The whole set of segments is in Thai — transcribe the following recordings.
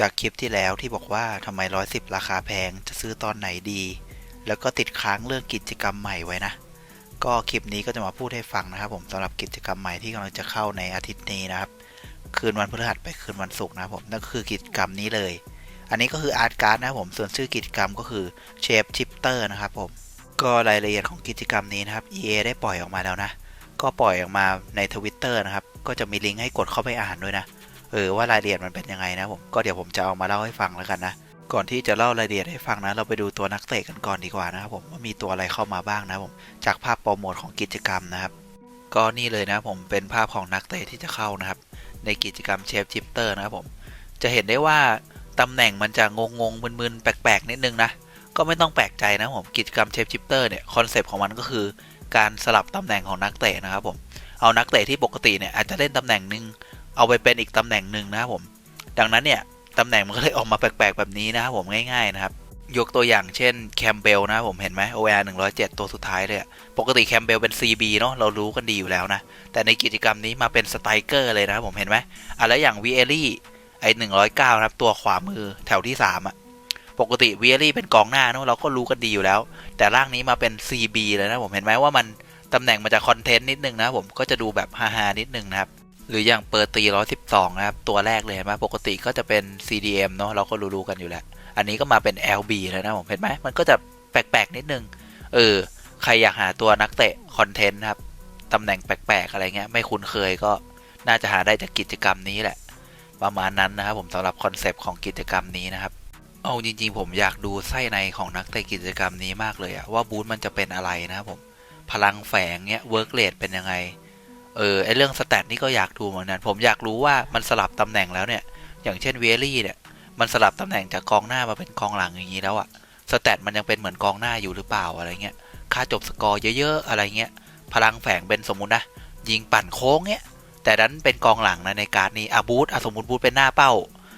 จากคลิปที่แล้วที่บอกว่าทำไม 110 ราคาแพงจะซื้อตอนไหนดี แล้วก็ติดค้างเรื่องกิจกรรมใหม่ไว้นะ ก็คลิปนี้ก็จะมาพูดให้ฟังนะครับ ผมสำหรับกิจกรรมใหม่ที่กำลังจะเข้าในอาทิตย์นี้นะครับ คืนวันพฤหัสไปคืนวันศุกร์นะครับผมนั่นก็คือกิจกรรมนี้เลย อันนี้ก็คืออาร์ตการ์ดนะครับผมส่วนชื่อกิจกรรมก็คือเชฟชิปเตอร์นะครับผมก็รายละเอียดของกิจกรรมนี้นะครับ EA ได้ปล่อยออกมาแล้วนะ ก็ปล่อยออกมาในทวิตเตอร์นะครับก็จะมีลิงก์ให้กดเข้าไปอ่านด้วยนะ เออว่ารายละเอียดมันเป็นยังไงนะผมก็เดี๋ยวผมจะเอามาเล่าให้ฟังแล้วกันนะก่อนที่จะเล่ารายละเอียดให้ฟังนะ เราไปดูตัวนักเตะกันก่อนดีกว่านะครับผมว่ามีตัวอะไรเข้ามาบ้างนะผมจากภาพโปรโมทของกิจกรรมนะครับ ก็นี่เลยนะผมเป็นภาพของนักเตะที่จะเข้านะครับ ในกิจกรรมเชฟชิปเตอร์นะครับผมจะเห็นได้ว่าตำแหน่งมันจะงงงๆมึนๆแปลกๆนิดนึงนะก็ไม่ต้องแปลกใจนะผมกิจกรรมเชฟชิปเตอร์เนี่ยคอนเซปต์ของมันก็คือ การสลับตำแหน่งของนักเตะนะครับผมเอานักเตะที่ปกติเนี่ยอาจจะเล่นตำแหน่งหนึ่ง เอาไปเป็นอีกตำแหน่งหนึ่งนะครับผม ดังนั้นเนี่ยตำแหน่งมันก็เลยออกมาแปลกๆแบบนี้นะครับผมง่ายๆนะครับ ยกตัวอย่างเช่นแคมเบลนะครับผมเห็นไหม OR 107 ตัวสุดท้ายเลยปกติแคมเบลเป็น CB เนาะเรารู้กันดีอยู่แล้วนะ แต่ในกิจกรรมนี้มาเป็นสไตรเกอร์เลยนะครับผมเห็นไหมอะแล้วอย่าง v ีเอลี่ไอ109นะครับตัวขวามือแถวที่3อะปกติ v ีเอลี่เป็นกองหน้าเนาะเราก็รู้กันดีอยู่แล้ว แต่ร่างนี้มาเป็น CB เลยนะผมเห็นไหมว่ามันตำแหน่งมันจะคอนเทนต์นิดนึงนะผมก็จะดูแบบฮาๆนิดนึงนะครับ หรืออย่างเปิดตี112นะครับ ตัวแรกเลยเห็นไหมปกติก็จะเป็น CDM เนาะเราก็รู้ๆกันอยู่แล้ว อันนี้ก็มาเป็น LB เลยนะผมเห็นไหมมันก็จะแปลกๆ นิดนึง เออ ใครอยากหาตัวนักเตะคอนเทนต์ครับตำแหน่งแปลกๆ อะไรเงี้ย ไม่คุ้นเคยก็น่าจะหาได้จากกิจกรรมนี้แหละ ประมาณนั้นนะครับผมสำหรับคอนเซปต์ของกิจกรรมนี้นะครับเอาจริงๆ ผมอยากดูไส้ในของนักเตะกิจกรรมนี้มากเลยอะว่าบูธมันจะเป็นอะไรนะครับผมพลังแฝงเนี้ยเวิร์กเลดเป็นยังไง เออไอเรื่องสแตทนี่ก็อยากดูเหมือนกันผมอยากรู้ว่ามันสลับตำแหน่งแล้วเนี่ย อย่างเช่นเวลี่เนี่ย มันสลับตำแหน่งจากกองหน้ามาเป็นกองหลังอย่างนี้แล้วอะสแตทมันยังเป็นเหมือนกองหน้าอยู่หรือเปล่าอะไรเงี้ยค่าจบสกอร์เยอะๆอะไรเงี้ยพลังแฝงเป็นสมมุตินะยิงปั่นโค้งเนี้ยแต่ดันเป็นกองหลังนะในการนี้อาบูธสมมติบูธเป็นหน้าเป้า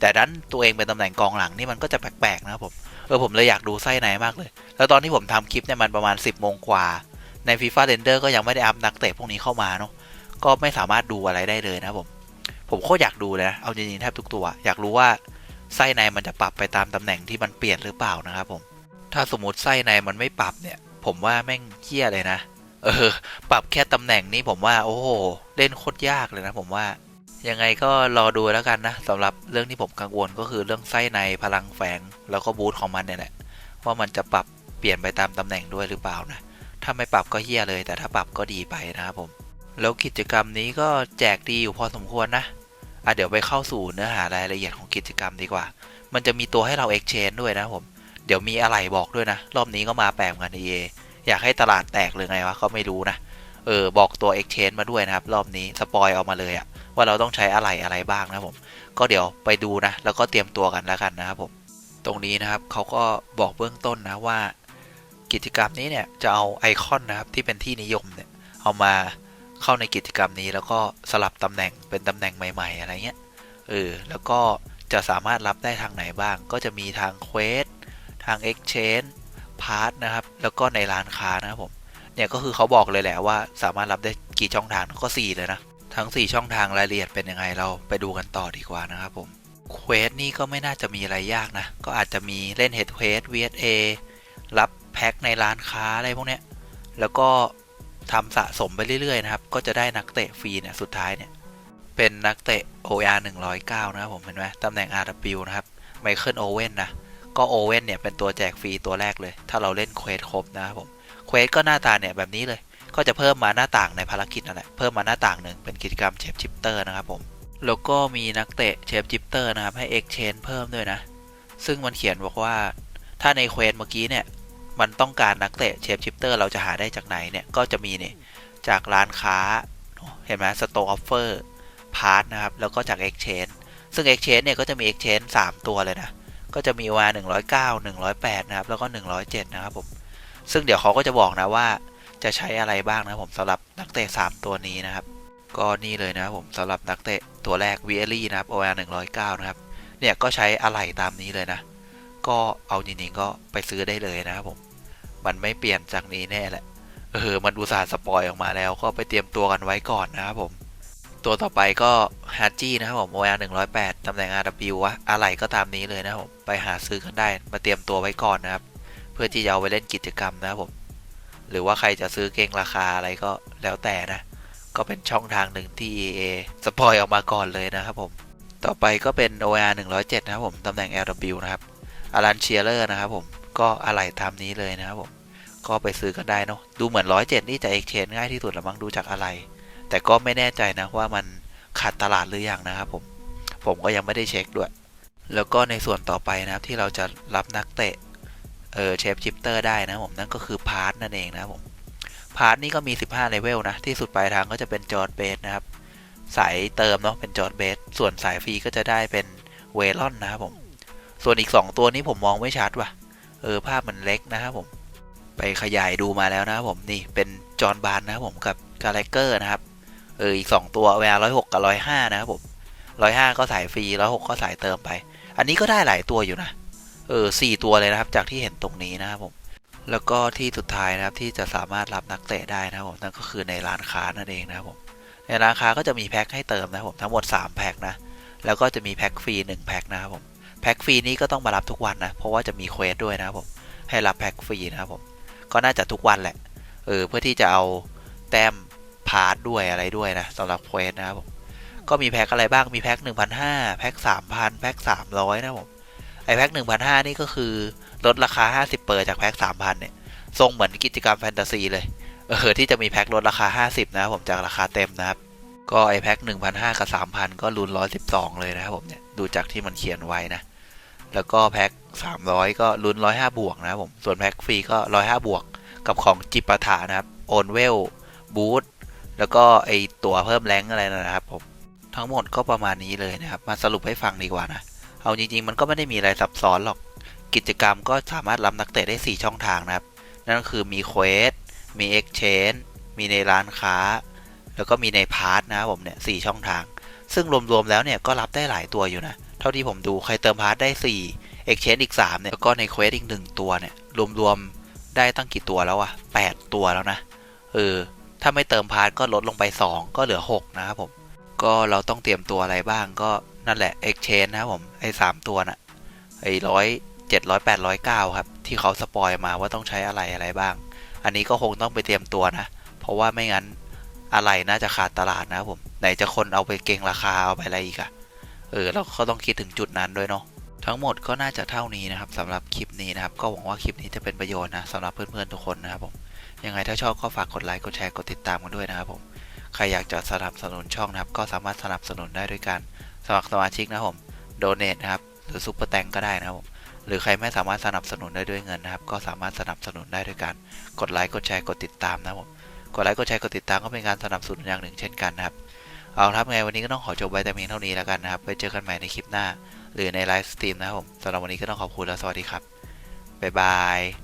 แต่ดันตัวเองเป็นตำแหน่งกองหลังนี่มันก็จะแปลกๆนะผมเออผมเลยอยากดูไส้ในมากเลย แล้วตอนที่ผมทำคลิปเนี่ยมันประมาณ 10บโมงกว่าใน FIFA Render ก็ยังไม่ได้อัพนักเตะพวกนี้เข้ามาเนาะ ก็ไม่สามารถดูอะไรได้เลยนะผม ผมโคตรอยากดูเลยนะ เอาจริงๆแทบทุกตัว อยากรู้ว่าไส้ในมันจะปรับไปตามตำแหน่งที่มันเปลี่ยนหรือเปล่านะครับผม ถ้าสมมติไส้ในมันไม่ปรับเนี่ย ผมว่าแม่งเฮี้ยเลยนะ เออ ปรับแค่ตำแหน่งนี้ผมว่าโอ้โหเล่นโคตรยากเลยนะ ผมว่ายังไงก็รอดูแล้วกันนะสำหรับเรื่องที่ผมกังวลก็คือเรื่องไส้ในพลังแฝงแล้วก็บูทของมันเนี่ยแหละว่ามันจะปรับเปลี่ยนไปตามตำแหน่งด้วยหรือเปล่านะถ้าไม่ปรับก็เฮี้ยเลย แต่ถ้าปรับก็ดีไปนะครับผม แล้วกิจกรรมนี้ก็แจกดีอยู่พอสมควรนะอะเดี๋ยวไปเข้าสู่เนื้อหารายละเอียดของกิจกรรมดีกว่า มันจะมีตัวให้เรา exchange ด้วยนะผม เดี๋ยวมีอะไรบอกด้วยนะ รอบนี้ก็มาแปลกกันเออยากให้ตลาดแตกหรือไงวะก็ไม่รู้นะ เออบอกตัว exchange มาด้วยนะครับ รอบนี้สปอยเอามาเลยอะว่าเราต้องใช้อะไรอะไรบ้างนะผม ก็เดี๋ยวไปดูนะ แล้วก็เตรียมตัวกันแล้วกันนะครับผม ตรงนี้นะครับเขาก็บอกเบื้องต้นนะว่า กิจกรรมนี้เนี่ยจะเอาไอคอนนะครับที่เป็นที่นิยมเนี่ยเอามา เข้าในกิจกรรมนี้แล้วก็สลับตำแหน่งเป็นตำแหน่งใหม่ ๆ อะไรเงี้ยเออแล้วก็จะสามารถรับได้ทางไหนบ้าง ก็จะมีทางเควสทาง Exchange พาร์ทนะครับ แล้วก็ในร้านค้านะครับผม เนี่ยก็คือเขาบอกเลยแหละว่าสามารถรับได้กี่ช่องทางก็ 4 เลยนะ ทั้ง 4 ช่องทางรายละเอียดเป็นยังไงเราไปดูกันต่อดีกว่านะครับผม เควสนี่ก็ไม่น่าจะมีอะไรยากนะ ก็อาจจะมีเล่นเฮดเควส VSA รับแพ็คในร้านค้าอะไรพวกเนี้ย แล้วก็ ทำสะสมไปเรื่อยๆนะครับ ก็จะได้นักเตะฟรีเนี่ยสุดท้ายเนี่ย เป็นนักเตะ OR 109 นะครับผมเห็นไหมตำแหน่ง RW นะครับไมเคิลโอเว่นนะ ก็โอเว่นเนี่ยเป็นตัวแจกฟรีตัวแรกเลย ถ้าเราเล่นเควสครบนะครับผมเควสก็หน้าตาเนี่ยแบบนี้เลย ก็จะเพิ่มมาหน้าต่างในภารกิจนั่นแหละ เพิ่มมาหน้าต่างหนึ่งเป็นกิจกรรมเชฟชิปเตอร์นะครับผม แล้วก็มีนักเตะเชฟชิปเตอร์นะครับให้ exchange เพิ่มด้วยนะ ซึ่งมันเขียนบอกว่าถ้าในเควสเมื่อกี้เนี่ย มันต้องการนักเตะเชฟชิปเตอร์เราจะหาได้จากไหนเนี่ยก็จะมีเนี่ยจากร้านค้าเห็นไหมสโตร์ออฟเฟอร์พาร์ทนะครับ แล้วก็จาก Exchange ซึ่ง Exchange เนี่ยก็จะมี Exchange 3 ตัวเลยนะ ก็จะมี OR 109 108 นะครับ แล้วก็ 107 นะครับผม ซึ่งเดี๋ยวเขาก็จะบอกนะว่าจะใช้อะไรบ้างนะผมสำหรับนักเตะ 3 ตัวนี้นะครับ ก็นี่เลยนะครับผมสำหรับนักเตะตัวแรกวีเอลี่นะครับ OR 109 นะครับ เนี่ยก็ใช้อะไหล่ตามนี้เลยนะ ก็เอาจริงๆก็ไปซื้อได้เลยนะครับผม มันไม่เปลี่ยนจากนี้แน่แหละ เออ มันอุตส่าห์สปอยออกมาแล้ว ก็ไปเตรียมตัวกันไว้ก่อนนะครับผม ตัวต่อไปก็ฮาร์จี้นะครับผม OR 108ตำแหน่ง RW วะอะไรก็ตามนี้เลยนะครับผม ไปหาซื้อกันได้ มาเตรียมตัวไว้ก่อนนะครับ เพื่อที่จะเอาไปเล่นกิจกรรมนะครับผม หรือว่าใครจะซื้อเก่งราคาอะไรก็แล้วแต่นะ ก็เป็นช่องทางหนึ่งที่ EA สปอยออกมาก่อนเลยนะครับผม ต่อไปก็เป็น OR 107นะครับผม ตำแหน่ง LW นะครับ อารันเชียร์เลอร์นะครับผมก็อะไรตามนี้เลยนะครับผมก็ไปซื้อกันได้เนาะดูเหมือน107นี่จะ exchange ง่ายที่สุดละมั้งดูจากอะไร แต่ก็ไม่แน่ใจนะว่ามันขาดตลาดหรือยังนะครับผมผมก็ยังไม่ได้เช็คด้วย แล้วก็ในส่วนต่อไปนะครับที่เราจะรับนักเตะเออเชฟชิปเตอร์ได้นะผมนั่นก็คือพาร์ทนั่นเองนะครับผมพาร์ทนี่ก็มี 15เลเวลนะที่สุดปลายทางก็จะเป็นจอร์ดเบสนะครับสายเติมเนาะเป็นจอร์ดเบสส่วนสายฟรีก็จะได้เป็นเวลอนนะครับผม ส่วนอีก 2 ตัวนี้ผมมองไม่ชัดว่ะ เออภาพมันเล็กนะครับผม ไปขยายดูมาแล้วนะครับผมนี่เป็นจอห์นบานนะครับผมกับกาแลกเกอร์นะครับ เอออีก 2 ตัวเวลาร้อยหกกับร้อยห้านะครับผมร้อยห้าก็สายฟรีร้อยหกก็สายเติมไป อันนี้ก็ได้หลายตัวอยู่นะ เออสี่ตัวเลยนะครับ จากที่เห็นตรงนี้นะครับผม แล้วก็ที่สุดท้ายนะครับที่จะสามารถรับนักเตะได้นะครับผมนั่นก็คือในร้านค้านั่นเองนะครับผมในร้านค้าก็จะมีแพ็คให้เติมนะครับผมทั้งหมด 3 แพ็คนะ แล้วก็จะมีแพ็คฟรี1แพ็คนะครับผม แพ็คฟรีนี้ก็ต้องมารับทุกวันนะ เพราะว่าจะมีเควสด้วยนะครับผม ให้รับแพ็คฟรีนะครับผม ก็น่าจะทุกวันแหละ เออ เพื่อที่จะเอาแต้มพาร์ทด้วยอะไรด้วยนะสำหรับเควสนะครับผม ก็มีแพ็คอะไรบ้าง มีแพ็ค1,500แพ็ค3,000แพ็ค300นะครับผม ไอแพ็ค1,500นี่ก็คือลดราคา50เปอร์จากแพ็ค3,000เนี่ย ทรงเหมือนกิจกรรมแฟนตาซีเลย เออ ที่จะมีแพ็คลดราคา50นะครับผม จากราคาเต็มนะครับก็ไอแพ็ค1,500 กับ 3,000 ก็ลุ้น112 เลยนะครับผมเนี่ย ดูจากที่มันเขียนไว้นะ แล้วก็แพ็ค300 ก็ลุ้น 105 บวกนะครับผม ส่วนแพ็คฟรีก็ 105 บวก กับของจิปาถานะครับ โอนเวล บูท แล้วก็ไอตัวเพิ่มแรงอะไรนะครับผม ทั้งหมดก็ประมาณนี้เลยนะครับ มาสรุปให้ฟังดีกว่านะ เอาจริง ๆ มันก็ไม่ได้มีอะไรซับซ้อนหรอก กิจกรรมก็สามารถรับนักเตะได้ 4 ช่องทางนะครับ นั่นก็คือมีเควส มี Exchange มีในร้านค้า แล้วก็มีในพาร์ทนะครับผมเนี่ยสช่องทาง ซึ่งรวมๆแล้วเนี่ยก็รับได้หลายตัวอยู่นะเท่าที่ผมดูใครเติมพาร์ทได้4 Exchange อีก 3 เนี่ย แล้วก็ในเควสอีก 1 ตัวเนี่ย รวมๆ ได้ตั้งกี่ตัวแล้วอะ8 ตัวแล้วนะ เออ ถ้าไม่เติมพาร์ทก็ลดลงไป 2 ก็เหลือ 6 นะครับผม ก็เราต้องเตรียมตัวอะไรบ้างก็นั่นแหละ Exchange นะครับผม ไอ้ 3 ตัวน่ะ ไอ้ร้อยเจ็ดร้อยแปดร้อยเก้าครับ ที่เขาสปอยมาว่าต้องใช้อะไรอะไรบ้าง อันนี้ก็คงต้องไปเตรียมตัวนะ เพราะว่าไม่งั้นอะไรน่าจะขาดตลาดนะครับผม ไหนจะคนเอาไปเก่งราคาเอาไปอะไรอีกอะ เออเราก็ต้องคิดถึงจุดนั้นด้วยเนาะทั้งหมดก็น่าจะเท่านี้นะครับสำหรับคลิปนี้นะครับ ก็หวังว่าคลิปนี้จะเป็นประโยชน์นะสำหรับเพื่อนๆทุกคนนะครับผมยังไงถ้าชอบก็ฝากกดไลค์กดแชร์กดติดตามกันด้วยนะครับผมใครอยากจะสนับสนุนช่องนะครับ ก็สามารถสนับสนุนได้ด้วยการสมัครสมาชิกนะครับผมโดเนทนะครับหรือซุปเปอร์แตงก็ได้นะครับผมหรือใครไม่สามารถสนับสนุนได้ด้วยเงินนะครับ ก็สามารถสนับสนุนได้ด้วยการกดไลค์กดแชร์กดติดตามนะครับผมกดไลค์กดแชร์กดติดตามก็เป็นการสนับสนุนอย่างหนึ่งเช่นกันนะครับ เอาครับไงวันนี้ก็ต้องขอจบไว้แต่เพียงเท่านี้แล้วกันนะครับ ไปเจอกันใหม่ในคลิปหน้า หรือในไลฟ์สตรีมนะครับผมสำหรับวันนี้ก็ต้องขอบคุณและสวัสดีครับบ๊ายบาย